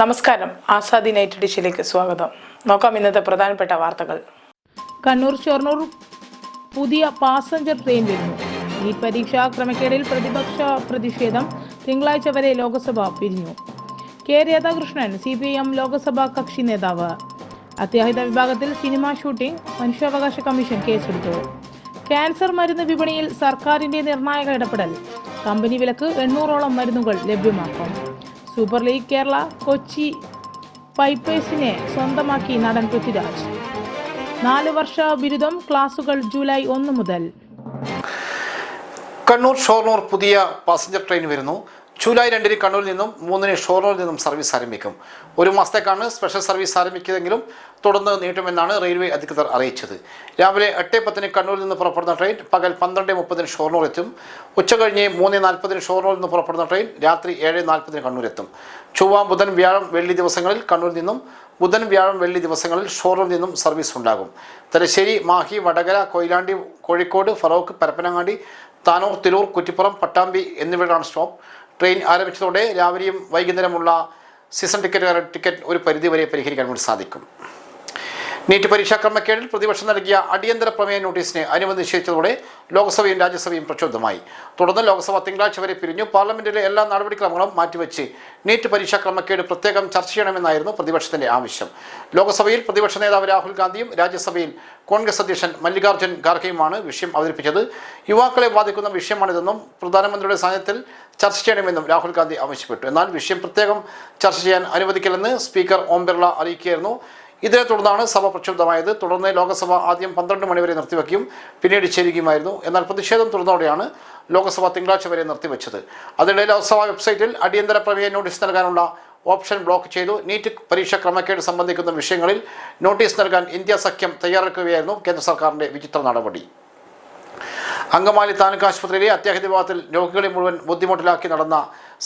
നമസ്കാരം. ആസാദി നൈറ്റ് ഡിഷിലേക്ക് സ്വാഗതം. നോക്കാം ഇന്നത്തെ പ്രധാനപ്പെട്ട വാർത്തകൾ. കണ്ണൂർ ഷൊർണൂർ പുതിയ പാസഞ്ചർ ട്രെയിൻ വരുന്നു. ഈ പരീക്ഷാ ക്രമക്കേടിൽ പ്രതിപക്ഷ പ്രതിഷേധം തിങ്കളാഴ്ച വരെ ലോക്സഭ പിരിഞ്ഞു. K. Radhakrishnan C P M Lok Sabha കക്ഷി നേതാവ്. അത്യാഹിത വിഭാഗത്തിൽ സിനിമാ ഷൂട്ടിംഗ് മനുഷ്യാവകാശ കമ്മീഷൻ കേസെടുത്തു. ക്യാൻസർ മരുന്ന് വിപണിയിൽ സർക്കാരിന്റെ നിർണായക ഇടപെടൽ. കമ്പനി വിലക്ക് എണ്ണൂറോളം മരുന്നുകൾ ലഭ്യമാക്കും. സൂപ്പർ ലീഗ് കേരള കൊച്ചി പൈപ്പേഴ്സിനെ സ്വന്തമാക്കി നടൻ പൃഥ്വിരാജ്. നാല് വർഷ ബിരുദം ക്ലാസുകൾ ജൂലൈ ഒന്ന് മുതൽ. കണ്ണൂർ ഷോർണൂർ പുതിയ പാസഞ്ചർ ട്രെയിൻ വരുന്നു. ജൂലൈ രണ്ടിന് കണ്ണൂരിൽ നിന്നും മൂന്നിന് ഷോർണൂരിൽ നിന്നും സർവീസ് ആരംഭിക്കും. ഒരു മാസത്തേക്കാണ് സ്പെഷ്യൽ സർവീസ് ആരംഭിക്കുന്നതെങ്കിലും തുടർന്ന് നീട്ടുമെന്നാണ് റെയിൽവേ അധികൃതർ അറിയിച്ചത്. രാവിലെ എട്ട് പത്തിന് കണ്ണൂരിൽ നിന്ന് പുറപ്പെടുന്ന ട്രെയിൻ പകൽ പന്ത്രണ്ട് മുപ്പതിന് ഷൊർണൂർ എത്തും. ഉച്ചകഴിഞ്ഞ് മൂന്ന് നാൽപ്പതിന് ഷൊർണൂരിൽ നിന്ന് പുറപ്പെടുന്ന ട്രെയിൻ രാത്രി ഏഴ് നാൽപ്പതിന് കണ്ണൂർ എത്തും. ചൊവ്വ ബുധൻ വ്യാഴം വെള്ളി ദിവസങ്ങളിൽ കണ്ണൂരിൽ നിന്നും ബുധൻ വ്യാഴം വെള്ളി ദിവസങ്ങളിൽ ഷോറൂമിൽ നിന്നും സർവീസ് ഉണ്ടാകും. തലശ്ശേരി മാഹി വടകര കൊയിലാണ്ടി കോഴിക്കോട് ഫറോക്ക് പരപ്പനങ്ങാടി താനൂർ തിരൂർ കുറ്റിപ്പുറം പട്ടാമ്പി എന്നിവയിലാണ് സ്റ്റോപ്പ്. ട്രെയിൻ ആരംഭിച്ചതോടെ രാവിലെയും വൈകുന്നേരമുള്ള സീസൺ ടിക്കറ്റ് ടിക്കറ്റ് ഒരു പരിധിവരെ പരിഹരിക്കാൻ വേണ്ടി സാധിക്കും. നീറ്റ് പരീക്ഷാ ക്രമക്കേടിൽ പ്രതിപക്ഷം നൽകിയ അടിയന്തര പ്രമേയ നോട്ടീസിനെ അനുമതി നിശ്ചയിച്ചതോടെ ലോക്സഭയും രാജ്യസഭയും പ്രക്ഷുബ്ധമായി. തുടർന്ന് ലോക്സഭ തിങ്കളാഴ്ച വരെ പിരിഞ്ഞു. പാർലമെന്റിലെ എല്ലാ നടപടിക്രമങ്ങളും മാറ്റിവെച്ച് നീറ്റ് പരീക്ഷാ ക്രമക്കേട് പ്രത്യേകം ചർച്ച ചെയ്യണമെന്നായിരുന്നു പ്രതിപക്ഷത്തിന്റെ ആവശ്യം. ലോക്സഭയിൽ പ്രതിപക്ഷ നേതാവ് രാഹുൽ ഗാന്ധിയും രാജ്യസഭയിൽ കോൺഗ്രസ് അധ്യക്ഷൻ മല്ലികാർജുൻ ഖാർഗെയുമാണ് വിഷയം അവതരിപ്പിച്ചത്. യുവാക്കളെ ബാധിക്കുന്ന വിഷയമാണിതെന്നും പ്രധാനമന്ത്രിയുടെ സാന്നിധ്യത്തിൽ ചർച്ച ചെയ്യണമെന്നും രാഹുൽ ഗാന്ധി ആവശ്യപ്പെട്ടു. എന്നാൽ വിഷയം പ്രത്യേകം ചർച്ച ചെയ്യാൻ അനുവദിക്കില്ലെന്ന് സ്പീക്കർ ഓം ബിർള അറിയിക്കുകയായിരുന്നു. ഇതിനെ തുടർന്നാണ് സഭ പ്രക്ഷുബ്ധമായത്. തുടർന്ന് ലോകസഭ ആദ്യം പന്ത്രണ്ട് മണിവരെ നിർത്തിവെക്കും. പിന്നീട് ചേരുകയുമായിരുന്നു എന്നാൽ പ്രതിഷേധം തുടർന്നോടെയാണ് ലോക്സഭ തിങ്കളാഴ്ച വരെ നിർത്തിവെച്ചത്. അതിനിടെ ലോക്സഭ വെബ്സൈറ്റിൽ അടിയന്തര പ്രമേയ നോട്ടീസ് നൽകാനുള്ള ഓപ്ഷൻ ബ്ലോക്ക് ചെയ്തു. നീറ്റ് പരീക്ഷ ക്രമക്കേട് സംബന്ധിക്കുന്ന വിഷയങ്ങളിൽ നോട്ടീസ് നൽകാൻ ഇന്ത്യ സഖ്യം തയ്യാറെടുക്കുകയായിരുന്നു കേന്ദ്ര സർക്കാരിന്റെ വിചിത്ര നടപടി. അങ്കമാലി താലൂക്ക് ആശുപത്രിയിലെ അത്യാഹിത വിഭാഗത്തിൽ രോഗികളെ മുഴുവൻ ബുദ്ധിമുട്ടിലാക്കി നടന്ന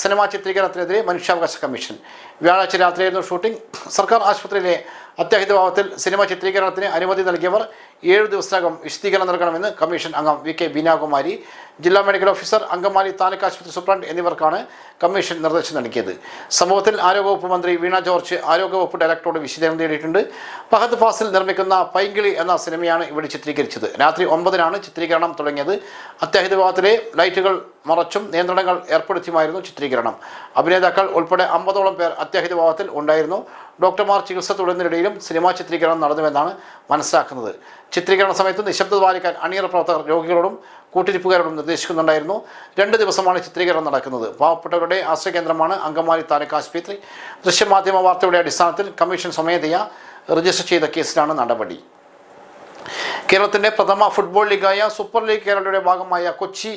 സിനിമാ ചിത്രീകരണത്തിനെതിരെ മനുഷ്യാവകാശ കമ്മീഷൻ. വ്യാഴാഴ്ച രാത്രിയായിരുന്നു ഷൂട്ടിംഗ്. സർക്കാർ ആശുപത്രിയിലെ അത്യാഹിത വിഭാഗത്തിൽ സിനിമ ചിത്രീകരണത്തിന് അനുമതി നൽകിയവർ ഏഴു ദിവസത്തിനകം വിശദീകരണം നൽകണമെന്ന് കമ്മീഷൻ അംഗം വി കെ ബീനാകുമാരി ജില്ലാ മെഡിക്കൽ ഓഫീസർ അങ്കമാലി താലൂക്ക് ആശുപത്രി സൂപ്രണ്ട് എന്നിവർക്കാണ് കമ്മീഷൻ നിർദ്ദേശം നൽകിയത്. സംഭവത്തിൽ ആരോഗ്യവകുപ്പ് മന്ത്രി വീണ ജോർജ് ആരോഗ്യവകുപ്പ് ഡയറക്ടറോട് വിശദീകരണം നേടിയിട്ടുണ്ട്. ഫഹദ് ഫാസിൽ നിർമ്മിക്കുന്ന പൈങ്കിളി എന്ന സിനിമയാണ് ഇവിടെ ചിത്രീകരിച്ചത്. രാത്രി ഒമ്പതിനാണ് ചിത്രീകരണം തുടങ്ങിയത്. അത്യാഹിത വിഭാഗത്തിലെ ലൈറ്റുകൾ മറച്ചും നിയന്ത്രണങ്ങൾ ഏർപ്പെടുത്തിയുമായിരുന്നു ചിത്രീകരണം. അഭിനേതാക്കൾ ഉൾപ്പെടെ അമ്പതോളം പേർ അത്യാഹിത വിഭാഗത്തിൽ ഉണ്ടായിരുന്നു. ഡോക്ടർമാർ ചികിത്സ തുടരുന്നതിനിടയിലും സിനിമാ ചിത്രീകരണം നടന്നുവെന്നാണ് മനസ്സിലാക്കുന്നത്. ചിത്രീകരണ സമയത്ത് നിശബ്ദത പാലിക്കാൻ അണിയറ പ്രവർത്തകർ രോഗികളോടും കൂട്ടിരിപ്പുകാരോടും നിർദ്ദേശിക്കുന്നുണ്ടായിരുന്നു. രണ്ട് ദിവസമാണ് ചിത്രീകരണം നടക്കുന്നത്. പാവപ്പെട്ടവരുടെ ആശ്രയകേന്ദ്രമാണ് അങ്കമാലി താലൂക്ക് ആശുപത്രി. ദൃശ്യമാധ്യമ വാർത്തയുടെ അടിസ്ഥാനത്തിൽ കമ്മീഷൻ സ്വമേധയാ രജിസ്റ്റർ ചെയ്ത കേസിലാണ് നടപടി. കേരളത്തിന്റെ പ്രഥമ ഫുട്ബോൾ ലീഗായ സൂപ്പർ ലീഗ് കേരളയുടെ ഭാഗമായ കൊച്ചി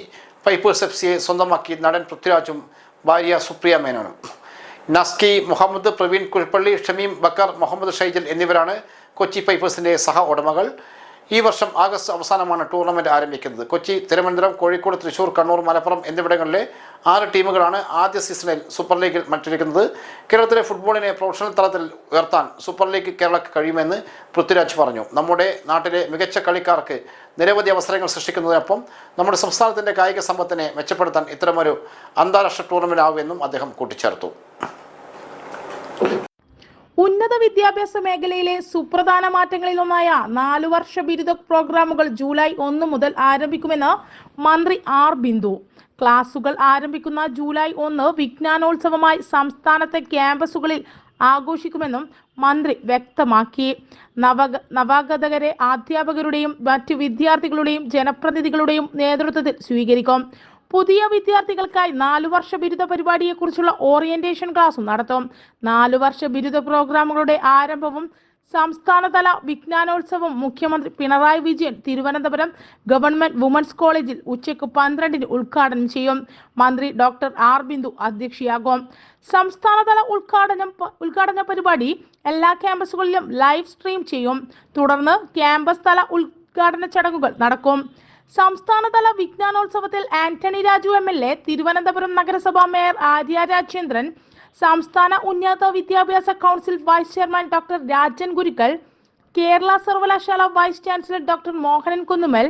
പൈപ്പേഴ്സ് എഫ് സിയെ സ്വന്തമാക്കി നടൻ പൃഥ്വിരാജും ഭാര്യ സുപ്രിയ മേനോനും. നസ്കി മുഹമ്മദ് പ്രവീൺ കുഴിപ്പള്ളി ഷമീം ബക്കർ മുഹമ്മദ് ഷൈജൽ എന്നിവരാണ് കൊച്ചി പൈപ്പേഴ്സിന്റെ സഹ ഉടമകൾ. ഈ വർഷം ആഗസ്റ്റ് അവസാനമാണ് ടൂർണമെന്റ് ആരംഭിക്കുന്നത്. കൊച്ചി തിരുവനന്തപുരം കോഴിക്കോട് തൃശൂർ കണ്ണൂർ മലപ്പുറം എന്നിവിടങ്ങളിലെ ആറ് ടീമുകളാണ് ആദ്യ സീസണിൽ സൂപ്പർ ലീഗിൽ മത്സരിക്കുന്നത്. കേരളത്തിലെ ഫുട്ബോളിനെ പ്രൊഫഷണൽ തലത്തിൽ ഉയർത്താൻ സൂപ്പർ ലീഗ് കേരളക്ക് കഴിയുമെന്ന് പൃഥ്വിരാജ് പറഞ്ഞു. നമ്മുടെ നാട്ടിലെ മികച്ച കളിക്കാർക്ക് നിരവധി അവസരങ്ങൾ സൃഷ്ടിക്കുന്നതിനൊപ്പം നമ്മുടെ സംസ്ഥാനത്തിന്റെ കായിക സമ്പത്തിനെ മെച്ചപ്പെടുത്താൻ ഇത്തരമൊരു അന്താരാഷ്ട്ര ടൂർണമെന്റ് ആകുമെന്നും അദ്ദേഹം കൂട്ടിച്ചേർത്തു. ഉന്നത വിദ്യാഭ്യാസ മേഖലയിലെ സുപ്രധാന മാറ്റങ്ങളിൽ ഒന്നായ നാലു വർഷ ബിരുദ പ്രോഗ്രാമുകൾ ജൂലൈ ഒന്ന് മുതൽ ആരംഭിക്കുമെന്ന് മന്ത്രി ആർ ബിന്ദു. ക്ലാസുകൾ ആരംഭിക്കുന്ന ജൂലൈ ഒന്ന് വിജ്ഞാനോത്സവമായി സംസ്ഥാനത്തെ ക്യാമ്പസുകളിൽ ആഘോഷിക്കുമെന്നും മന്ത്രി വ്യക്തമാക്കി. നവഗ നവാഗതകരെ അധ്യാപകരുടെയും മറ്റു വിദ്യാർത്ഥികളുടെയും ജനപ്രതിനിധികളുടെയും നേതൃത്വത്തിൽ സ്വീകരിക്കും. പുതിയ വിദ്യാർത്ഥികൾക്കായി നാലു വർഷ ബിരുദ പരിപാടിയെക്കുറിച്ചുള്ള ഓറിയന്റേഷൻ ക്ലാസും നടത്തും. നാലു വർഷ ബിരുദ പ്രോഗ്രാമുകളുടെ ആരംഭവും സംസ്ഥാനതല വിജ്ഞാനോത്സവം മുഖ്യമന്ത്രി പിണറായി വിജയൻ തിരുവനന്തപുരം ഗവൺമെന്റ് വുമൻസ് കോളേജിൽ ഉച്ചയ്ക്ക് പന്ത്രണ്ടിന് ഉദ്ഘാടനം ചെയ്യും. മന്ത്രി ഡോക്ടർ ആർ ബിന്ദു അധ്യക്ഷയാകും. സംസ്ഥാനതല ഉദ്ഘാടനം ഉദ്ഘാടന പരിപാടി എല്ലാ ക്യാമ്പസുകളിലും ലൈവ് സ്ട്രീം ചെയ്യും. തുടർന്ന് ക്യാമ്പസ് തല ഉദ്ഘാടന ചടങ്ങുകൾ നടക്കും. സംസ്ഥാനതല വിജ്ഞാനോത്സവത്തിൽ Antony Raju M L A Thiruvananthapuram നഗരസഭാ മേയർ ആര്യ രാജേന്ദ്രൻ സംസ്ഥാന ഉന്നത വിദ്യാഭ്യാസ council vice chairman doctor Rajan Gurukkal Kerala സർവകലാശാല vice chancellor doctor Mohanan Kunnumal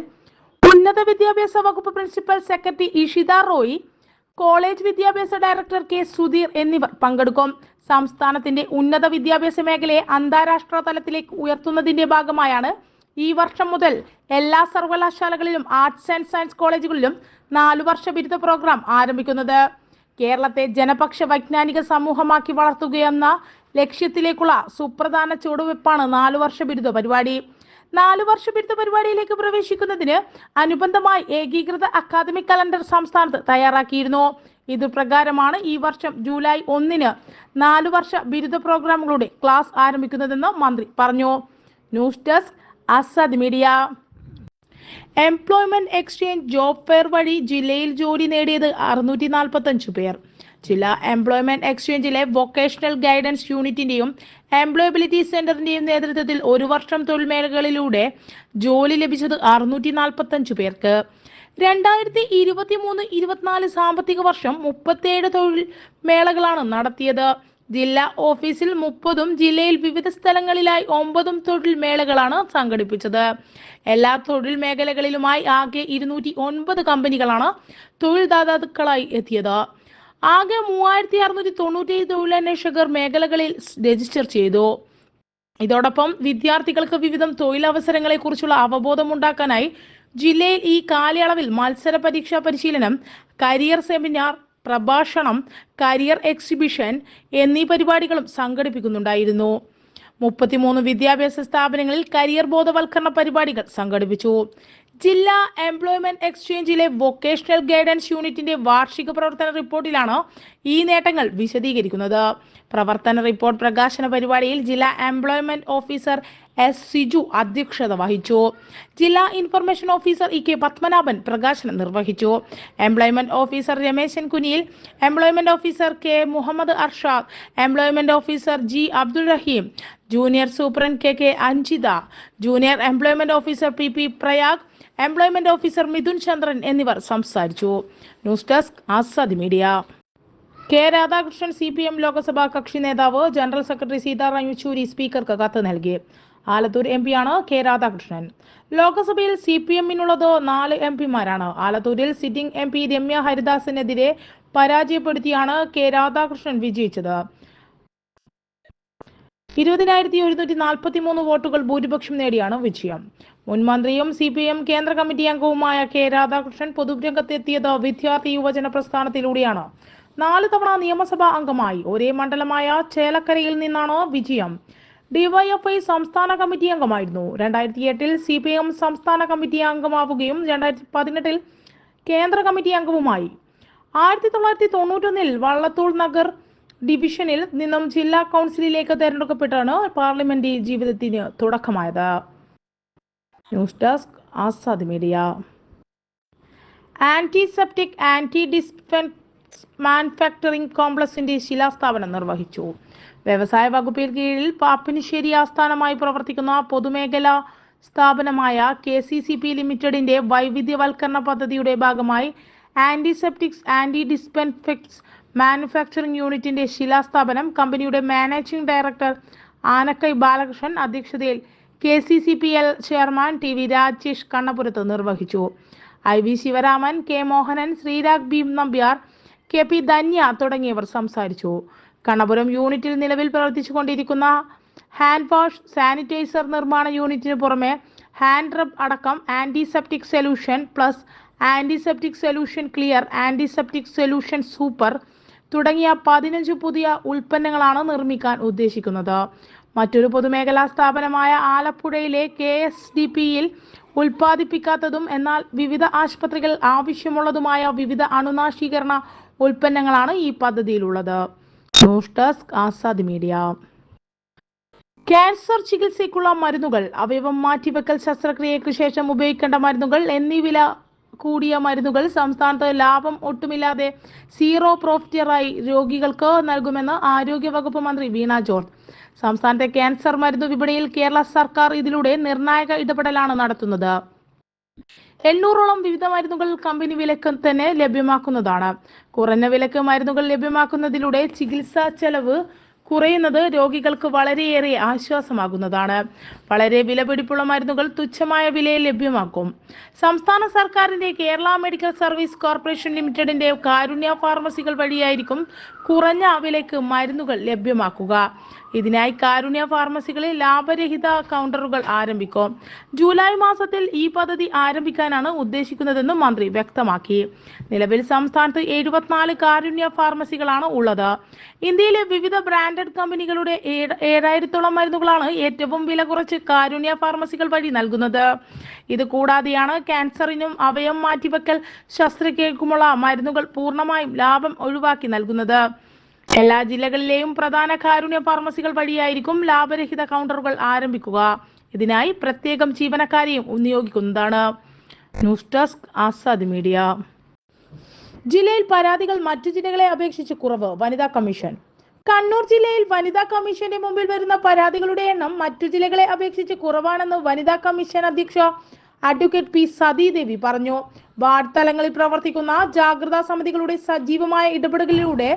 ഉന്നത വിദ്യാഭ്യാസ വകുപ്പ് principal secretary Ishita Roy college വിദ്യാഭ്യാസ ഡയറക്ടർ കെ സുധീർ എന്നിവർ പങ്കെടുക്കും. സംസ്ഥാനത്തിന്റെ ഉന്നത വിദ്യാഭ്യാസ മേഖലയെ അന്താരാഷ്ട്ര തലത്തിലേക്ക് ഉയർത്തുന്നതിന്റെ ഭാഗമായാണ് ഈ വർഷം മുതൽ എല്ലാ സർവകലാശാലകളിലും ആർട്സ് ആൻഡ് സയൻസ് കോളേജുകളിലും നാലു വർഷ ബിരുദ പ്രോഗ്രാം ആരംഭിക്കുന്നത്. കേരളത്തെ ജനപക്ഷ വൈജ്ഞാനിക സമൂഹമാക്കി വളർത്തുകയെന്ന ലക്ഷ്യത്തിലേക്കുള്ള സുപ്രധാന ചുവടുവെപ്പാണ് നാലു വർഷ ബിരുദ പരിപാടി. നാലു വർഷ ബിരുദ പരിപാടിയിലേക്ക് പ്രവേശിക്കുന്നതിന് അനുബന്ധമായി ഏകീകൃത അക്കാദമിക് കലണ്ടർ സംസ്ഥാനത്ത് തയ്യാറാക്കിയിരുന്നു. ഇത് പ്രകാരമാണ് ഈ വർഷം ജൂലൈ ഒന്നിന് നാലു വർഷ ബിരുദ പ്രോഗ്രാമുകളുടെ ക്ലാസ് ആരംഭിക്കുന്നതെന്ന് മന്ത്രി പറഞ്ഞു. News desk Asad media. Employment exchange job fair വഴി ജില്ലയിൽ ജോലി നേടിയത് അറുന്നൂറ്റി നാൽപ്പത്തഞ്ച് പേർ. ജില്ലാ എംപ്ലോയ്മെന്റ് എക്സ്ചേഞ്ചിലെ വൊക്കേഷണൽ ഗൈഡൻസ് യൂണിറ്റിന്റെയും എംപ്ലോയബിലിറ്റി സെന്ററിന്റെയും നേതൃത്വത്തിൽ ഒരു വർഷം തൊഴിൽ മേഖലകളിലൂടെ ജോലി ലഭിച്ചത് അറുന്നൂറ്റി നാൽപ്പത്തഞ്ച് പേർക്ക്. രണ്ടായിരത്തി ഇരുപത്തി മൂന്ന് ഇരുപത്തിനാല് സാമ്പത്തിക വർഷം മുപ്പത്തിയേഴ് തൊഴിൽ മേളകളാണ് നടത്തിയത്. ജില്ലാ ഓഫീസിൽ മുപ്പതും ജില്ലയിൽ വിവിധ സ്ഥലങ്ങളിലായി ഒമ്പതും തൊഴിൽ മേളകളാണ് സംഘടിപ്പിച്ചത്. എല്ലാ തൊഴിൽ മേഖലകളിലുമായി ആകെ ഇരുന്നൂറ്റി ഒൻപത് കമ്പനികളാണ് തൊഴിൽദാതാക്കളായി എത്തിയത്. ആകെ മൂവായിരത്തി അറുന്നൂറ്റി തൊണ്ണൂറ്റി തൊഴിലന്വേഷകർ മേഖലകളിൽ രജിസ്റ്റർ ചെയ്തു. ഇതോടൊപ്പം വിദ്യാർത്ഥികൾക്ക് വിവിധ തൊഴിലവസരങ്ങളെ കുറിച്ചുള്ള അവബോധമുണ്ടാക്കാനായി ജില്ലയിൽ ഈ കാലയളവിൽ മത്സര പരീക്ഷാ പരിശീലനം കരിയർ സെമിനാർ പ്രഭാഷണം കരിയർ എക്സിബിഷൻ എന്നീ പരിപാടികളും സംഘടിപ്പിക്കുന്നുണ്ടായിരുന്നു. മുപ്പത്തിമൂന്ന് വിദ്യാഭ്യാസ സ്ഥാപനങ്ങളിൽ കരിയർ ബോധവൽക്കരണ പരിപാടികൾ സംഘടിപ്പിച്ചു. ജില്ലാ എംപ്ലോയ്മെന്റ് എക്സ്ചേഞ്ചിലെ വൊക്കേഷണൽ ഗൈഡൻസ് യൂണിറ്റിന്റെ വാർഷിക പ്രവർത്തന റിപ്പോർട്ടിലാണ് ഈ നേട്ടങ്ങൾ വിശദീകരിക്കുന്നത്. പ്രവർത്തന റിപ്പോർട്ട് പ്രകാശന പരിപാടിയിൽ ജില്ലാ എംപ്ലോയ്മെന്റ് ഓഫീസർ എസ് സിജു അധ്യക്ഷത വഹിച്ചു. ജില്ലാ information officer E K Padmanabhan പ്രകാശനം നിർവഹിച്ചു. Employment officer Rameshan Kuniyil employment officer K Muhammad Arshad employment officer G Abdul Rahim junior superintendent K K Anjitha junior employment officer P P Prayag employment officer Mithun Chandran എന്നിവർ സംസാരിച്ചു. News desk Azad media. K Radhakrishnan C P M Lok Sabha കക്ഷി നേതാവ് general secretary Sitaram Yechury സ്പീക്കർക്ക് കത്ത് നൽകി. Alathur M പിയാണ് K Radhakrishnan. ലോക്സഭയിൽ C P എമ്മിനുള്ളത് നാല് എം പിമാരാണ്. ആലത്തൂരിൽ സിറ്റിംഗ് എം പി രമ്യ ഹരിദാസിനെതിരെ പരാജയപ്പെടുത്തിയാണ് കെ രാധാകൃഷ്ണൻ വിജയിച്ചത്. ഇരുപതിനായിരത്തി ഒരുന്നൂറ്റി നാൽപ്പത്തി മൂന്ന് വോട്ടുകൾ ഭൂരിപക്ഷം നേടിയാണ് വിജയം. മുൻ മന്ത്രിയും സി പി എം കേന്ദ്ര കമ്മിറ്റി അംഗവുമായ കെ രാധാകൃഷ്ണൻ പൊതുരംഗത്തെത്തിയത് വിദ്യാർത്ഥി യുവജന പ്രസ്ഥാനത്തിലൂടെയാണ്. നാല് തവണ നിയമസഭാ അംഗമായി. ഒരേ മണ്ഡലമായ ചേലക്കരയിൽ നിന്നാണ് വിജയം. ഡിവൈഎഫ്ഐ സംസ്ഥാന കമ്മിറ്റി അംഗമായിരുന്നു. രണ്ടായിരത്തി എട്ടിൽ സി പി എം സംസ്ഥാന കമ്മിറ്റി അംഗമാവുകയും രണ്ടായിരത്തി പതിനെട്ടിൽ കേന്ദ്ര കമ്മിറ്റി അംഗവുമായി. ആയിരത്തി തൊള്ളായിരത്തി തൊണ്ണൂറ്റൊന്നിൽ വള്ളത്തോൾ നഗർ ഡിവിഷനിൽ നിന്നും ജില്ലാ കൗൺസിലിലേക്ക് തെരഞ്ഞെടുക്കപ്പെട്ടാണ് പാർലമെന്റ് ജീവിതത്തിന് തുടക്കമായത്. News desk Azad media. Antiseptic anti dispense manufacturing കോംപ്ലക്സിന്റെ ശിലാസ്ഥാപനം നിർവഹിച്ചു. വ്യവസായ വകുപ്പിൽ കീഴിൽ പാപ്പിനിശ്ശേരി ആസ്ഥാനമായി പ്രവർത്തിക്കുന്ന പൊതുമേഖലാ സ്ഥാപനമായ കെ സി സി പി ലിമിറ്റഡിന്റെ വൈവിധ്യവൽക്കരണ പദ്ധതിയുടെ ഭാഗമായി ആന്റിസെപ്റ്റിക്സ് ആന്റി ഡിസ്പെൻഫെക്ട്സ് മാനുഫാക്ചറിംഗ് യൂണിറ്റിന്റെ ശിലാസ്ഥാപനം കമ്പനിയുടെ മാനേജിംഗ് ഡയറക്ടർ ആനക്കൈ ബാലകൃഷ്ണൻ അധ്യക്ഷതയിൽ K C C P L chairman T V Rajesh കണ്ണപുരത്ത് നിർവഹിച്ചു. I V Sivaraman K Mohanan Sreerag Bhim Nambiar K P Dhanya തുടങ്ങിയവർ സംസാരിച്ചു. കണ്ണപുരം യൂണിറ്റിൽ നിലവിൽ പ്രവർത്തിച്ചുകൊണ്ടിരിക്കുന്ന ഹാൻഡ് വാഷ് സാനിറ്റൈസർ നിർമ്മാണ യൂണിറ്റിന് പുറമെ ഹാൻഡ് റബ് അടക്കം antiseptic solution plus antiseptic solution clear antiseptic solution super തുടങ്ങിയ പതിനഞ്ച് പുതിയ ഉൽപ്പന്നങ്ങളാണ് നിർമ്മിക്കാൻ ഉദ്ദേശിക്കുന്നത്. മറ്റൊരു പൊതുമേഖലാ സ്ഥാപനമായ ആലപ്പുഴയിലെ കെ എസ് ഡി പിയിൽ ഉൽപ്പാദിപ്പിക്കാത്തതും എന്നാൽ വിവിധ ആശുപത്രികൾ ആവശ്യമുള്ളതുമായ വിവിധ അണുനാശീകരണ ഉൽപ്പന്നങ്ങളാണ് ഈ പദ്ധതിയിലുള്ളത്. News desk Azad media. Cancer ചികിത്സയ്ക്കുള്ള മരുന്നുകൾ അവയവം മാറ്റിവെക്കൽ ശസ്ത്രക്രിയയ്ക്ക് ശേഷം ഉപയോഗിക്കേണ്ട മരുന്നുകൾ എന്നീ വില കൂടിയ മരുന്നുകൾ സംസ്ഥാനത്ത് ലാഭം ഒട്ടുമില്ലാതെ സീറോ പ്രോഫിറ്ററായി രോഗികൾക്ക് നൽകുമെന്ന് ആരോഗ്യവകുപ്പ് മന്ത്രി വീണ ജോർജ്. സംസ്ഥാനത്തെ ക്യാൻസർ മരുന്ന് വിപണിയിൽ കേരള സർക്കാർ ഇതിലൂടെ നിർണായക ഇടപെടലാണ് നടത്തുന്നത്. എണ്ണൂറോളം വിവിധ മരുന്നുകൾ കമ്പനി വിലക്ക് തന്നെ ലഭ്യമാക്കുന്നതാണ്. കുറഞ്ഞ വിലക്ക് മരുന്നുകൾ ലഭ്യമാക്കുന്നതിലൂടെ ചികിത്സാ ചെലവ് കുറയുന്നത് രോഗികൾക്ക് വളരെയേറെ ആശ്വാസമാകുന്നതാണ്. വളരെ വിലപിടിപ്പുള്ള മരുന്നുകൾ തുച്ഛമായ വിലയിൽ ലഭ്യമാക്കും. സംസ്ഥാന സർക്കാരിന്റെ കേരള മെഡിക്കൽ സർവീസ് കോർപ്പറേഷൻ ലിമിറ്റഡിന്റെ കാരുണ്യ ഫാർമസികൾ വഴിയായിരിക്കും കുറഞ്ഞ വിലയ്ക്ക് മരുന്നുകൾ ലഭ്യമാക്കുക. ഇതിനായി കാരുണ്യ ഫാർമസികളിൽ ലാഭരഹിത കൗണ്ടറുകൾ ആരംഭിക്കും. ജൂലൈ മാസത്തിൽ ഈ പദ്ധതി ആരംഭിക്കാനാണ് ഉദ്ദേശിക്കുന്നതെന്നും മന്ത്രി വ്യക്തമാക്കി. നിലവിൽ സംസ്ഥാനത്ത് എഴുപത്തിനാല് കാരുണ്യ ഫാർമസികളാണ് ഉള്ളത്. ഇന്ത്യയിലെ വിവിധ ബ്രാൻഡഡ് കമ്പനികളുടെ ഏഴ്- ഏഴായിരത്തോളം മരുന്നുകളാണ് ഏറ്റവും വില കുറച്ച് കാരുണ്യ ഫാർമസികൾ വഴി നൽകുന്നത്. ഇത് കൂടാതെയാണ് ക്യാൻസറിനും അവയം മാറ്റിവെക്കൽ ശസ്ത്രക്രിയക്കുമുള്ള മരുന്നുകൾ പൂർണമായും ലാഭം ഒഴിവാക്കി നൽകുന്നത്. എല്ലാ ജില്ലകളിലെയും പ്രധാന കാരുണ്യ ഫാർമസികൾ വഴിയായിരിക്കും ലാഭരഹിത കൗണ്ടറുകൾ ആരംഭിക്കുക. ഇതിനായി പ്രത്യേകം ജീവനക്കാരെയും നിയോഗിക്കുന്നതാണ്. News desk Azad media. ജില്ലയിൽ പരാതികൾ മറ്റു ജില്ലകളെ അപേക്ഷിച്ച് കുറവ്. വനിതാ കമ്മീഷൻ. കണ്ണൂർ ജില്ലയിൽ വനിതാ കമ്മീഷന്റെ മുമ്പിൽ വരുന്ന പരാതികളുടെ എണ്ണം മറ്റു ജില്ലകളെ അപേക്ഷിച്ച് കുറവാണെന്ന് വനിതാ കമ്മീഷൻ അധ്യക്ഷ അഡ്വക്കേറ്റ് പി സതീദേവി പറഞ്ഞു. വാർഡ് തലങ്ങളിൽ പ്രവർത്തിക്കുന്ന ജാഗ്രതാ സമിതികളുടെ സജീവമായ ഇടപെടലിലൂടെ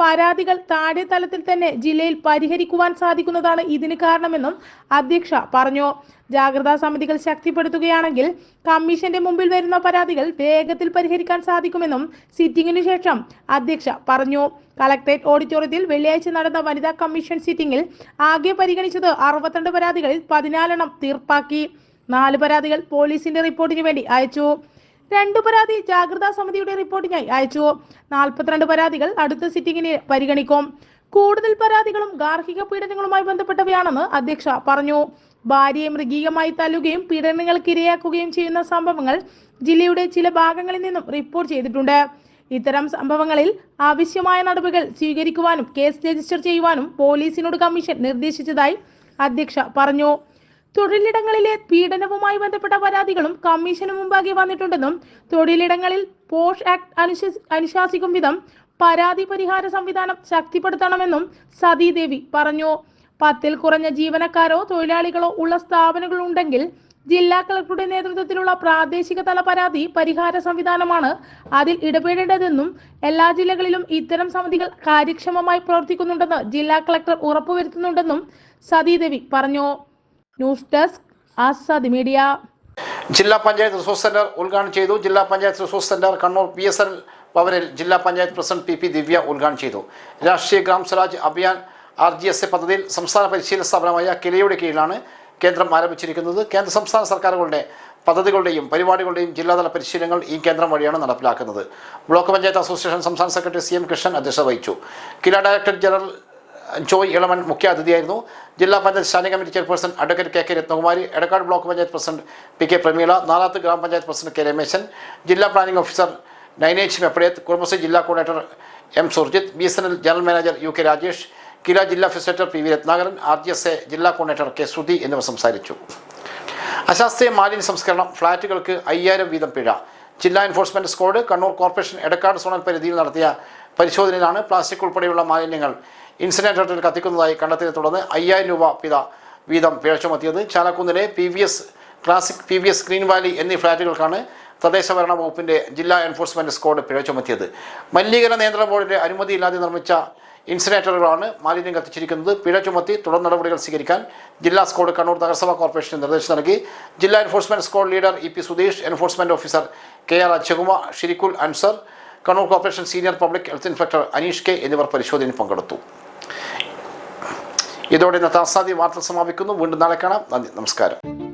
പരാതികൾ താഴെ തലത്തിൽ തന്നെ ജില്ലയിൽ പരിഹരിക്കുവാൻ സാധിക്കുന്നതാണ് ഇതിന് കാരണമെന്നും അധ്യക്ഷ പറഞ്ഞു. ജാഗ്രതാ സമിതികൾ ശക്തിപ്പെടുത്തുകയാണെങ്കിൽ കമ്മീഷന്റെ മുമ്പിൽ വരുന്ന പരാതികൾ വേഗത്തിൽ പരിഹരിക്കാൻ സാധിക്കുമെന്നും സിറ്റിംഗിനു ശേഷം അധ്യക്ഷ പറഞ്ഞു. കളക്ടറേറ്റ് ഓഡിറ്റോറിയത്തിൽ വെള്ളിയാഴ്ച നടന്ന വനിതാ കമ്മീഷൻ സിറ്റിംഗിൽ ആകെ പരിഗണിച്ചത് അറുപത്തിരണ്ട് പരാതികളിൽ പതിനാലെണ്ണം തീർപ്പാക്കി. നാല് പരാതികൾ പോലീസിന്റെ റിപ്പോർട്ടിന് വേണ്ടി അയച്ചു. രണ്ടു പരാതി ജാഗ്രതാ സമിതിയുടെ റിപ്പോർട്ടിനായി അയച്ചു. നാൽപ്പത്തിരണ്ട് പരാതികൾ അടുത്ത സിറ്റിംഗിനെ പരിഗണിക്കും. കൂടുതൽ പരാതികളും ഗാർഹിക പീഡനങ്ങളുമായി ബന്ധപ്പെട്ടവയാണെന്ന് അധ്യക്ഷ പറഞ്ഞു. ഭാര്യയെ മൃഗീയമായി തല്ലുകയും പീഡനങ്ങൾക്ക് ഇരയാക്കുകയും ചെയ്യുന്ന സംഭവങ്ങൾ ജില്ലയുടെ ചില ഭാഗങ്ങളിൽ നിന്നും റിപ്പോർട്ട് ചെയ്തിട്ടുണ്ട്. ഇത്തരം സംഭവങ്ങളിൽ ആവശ്യമായ നടപടികൾ സ്വീകരിക്കുവാനും കേസ് രജിസ്റ്റർ ചെയ്യുവാനും പോലീസിനോട് കമ്മീഷൻ നിർദ്ദേശിച്ചതായി അധ്യക്ഷ പറഞ്ഞു. തൊഴിലിടങ്ങളിലെ പീഡനവുമായി ബന്ധപ്പെട്ട പരാതികളും കമ്മീഷന് മുമ്പാകെ വന്നിട്ടുണ്ടെന്നും തൊഴിലിടങ്ങളിൽ പോഷ് ആക്ട് അനുശ- അനുശാസിക്കും വിധം പരാതി പരിഹാര സംവിധാനം ശക്തിപ്പെടുത്തണമെന്നും സതീദേവി പറഞ്ഞു. പത്തിൽ കുറഞ്ഞ ജീവനക്കാരോ തൊഴിലാളികളോ ഉള്ള സ്ഥാപനങ്ങൾ ഉണ്ടെങ്കിൽ ജില്ലാ കളക്ടറുടെ നേതൃത്വത്തിലുള്ള പ്രാദേശിക തല പരാതി പരിഹാര സംവിധാനമാണ് അതിൽ ഇടപെടേണ്ടതെന്നും എല്ലാ ജില്ലകളിലും ഇത്തരം സമിതികൾ കാര്യക്ഷമമായി പ്രവർത്തിക്കുന്നുണ്ടെന്ന് ജില്ലാ കളക്ടർ ഉറപ്പുവരുത്തുന്നുണ്ടെന്നും സതീദേവി പറഞ്ഞു. News desk Azad media. ജില്ലാ പഞ്ചായത്ത് റിസോഴ്സ് സെന്റർ ഉദ്ഘാടനം ചെയ്തു. ജില്ലാ panchayat resource centre Kannur P S L ഭവനിൽ ജില്ലാ panchayat president P P Divya ഉദ്ഘാടനം ചെയ്തു. Rashtriya Gram Swaraj Abhiyan R G S A പദ്ധതിയിൽ സംസ്ഥാന പരിശീലന സ്ഥാപനമായ കിലയുടെ കീഴിലാണ് കേന്ദ്രം ആരംഭിച്ചിരിക്കുന്നത്. കേന്ദ്ര സംസ്ഥാന സർക്കാരുകളുടെ പദ്ധതികളുടെയും പരിപാടികളുടെയും ജില്ലാതല പരിശീലനങ്ങൾ ഈ കേന്ദ്രം വഴിയാണ് നടപ്പിലാക്കുന്നത്. ബ്ലോക്ക് പഞ്ചായത്ത് അസോസിയേഷൻ സംസ്ഥാന സെക്രട്ടറി സി എം കൃഷ്ണൻ അധ്യക്ഷത വഹിച്ചു. കില ഡയറക്ടർ ജനറൽ ജോയ് ഇളമൻ മുഖ്യാതിഥിയായിരുന്നു ജില്ലാ panchayat standing committee chairperson advocate K K Rathnakumari Edakkad block panchayat president P K Prameela നാലാത്ത് ഗ്രാമപഞ്ചായത്ത് പ്രസിഡന്റ് കെ രമേശൻ ജില്ലാ പ്ലാനിംഗ് ഓഫീസർ നൈനേജ് മെപ്പടിയത്ത് കുടുംബശ്രീ ജില്ലാ coordinator M Surjith B S N L general manager U K Rajesh KILA ജില്ലാ facilitator P V Rathnakaran R G S A ജില്ലാ coordinator K Sruthi എന്നിവർ സംസാരിച്ചു. അശാസ്ത്രീയ മാലിന്യ സംസ്കരണം ഫ്ളാറ്റുകൾക്ക് അയ്യായിരം വീതം പിഴ. ജില്ലാ enforcement squad Kannur corporation Edakkad zonal പരിധിയിൽ നടത്തിയ പരിശോധനയിലാണ് പ്ലാസ്റ്റിക് ഉൾപ്പെടെയുള്ള മാലിന്യങ്ങൾ ഇൻസിനേറ്ററിൽ കത്തിക്കുന്നതായി കണ്ടെത്തിയതിനെ തുടർന്ന് അയ്യായിരം രൂപ പിത വീതം പിഴ ചുമത്തിയത്. ചാലക്കുന്നിലെ P V S classic P V S green valley എന്നീ ഫ്ളാറ്റുകൾക്കാണ് തദ്ദേശ ഭരണ വകുപ്പിന്റെ ജില്ലാ എൻഫോഴ്സ്മെന്റ് സ്ക്വാഡ് പിഴ ചുമത്തിയത്. മലിനീകരണ നിയന്ത്രണ ബോർഡിന്റെ അനുമതിയില്ലാതെ നിർമ്മിച്ച ഇൻസിനേറ്ററുകളാണ് മാലിന്യം കത്തിച്ചിരിക്കുന്നത്. പിഴ ചുമത്തി തുടർ നടപടികൾ സ്വീകരിക്കാൻ ജില്ലാ സ്കോഡ് കണ്ണൂർ നഗരസഭാ കോർപ്പറേഷന് നിർദ്ദേശം നൽകി. ജില്ലാ enforcement squad leader E P Sudheesh enforcement officer K R Achakumar ഷിരിക്കുൽ Ansar Kannur corporation senior public health inspector Aneesh K എന്നിവർ പരിശോധനയിൽ പങ്കെടുത്തു. ഇതോടെ ഇന്നത്തെ ആസാദി വാർത്ത സമാപിക്കുന്നു. വീണ്ടും നാളെ കാണാം. നന്ദി. നമസ്കാരം.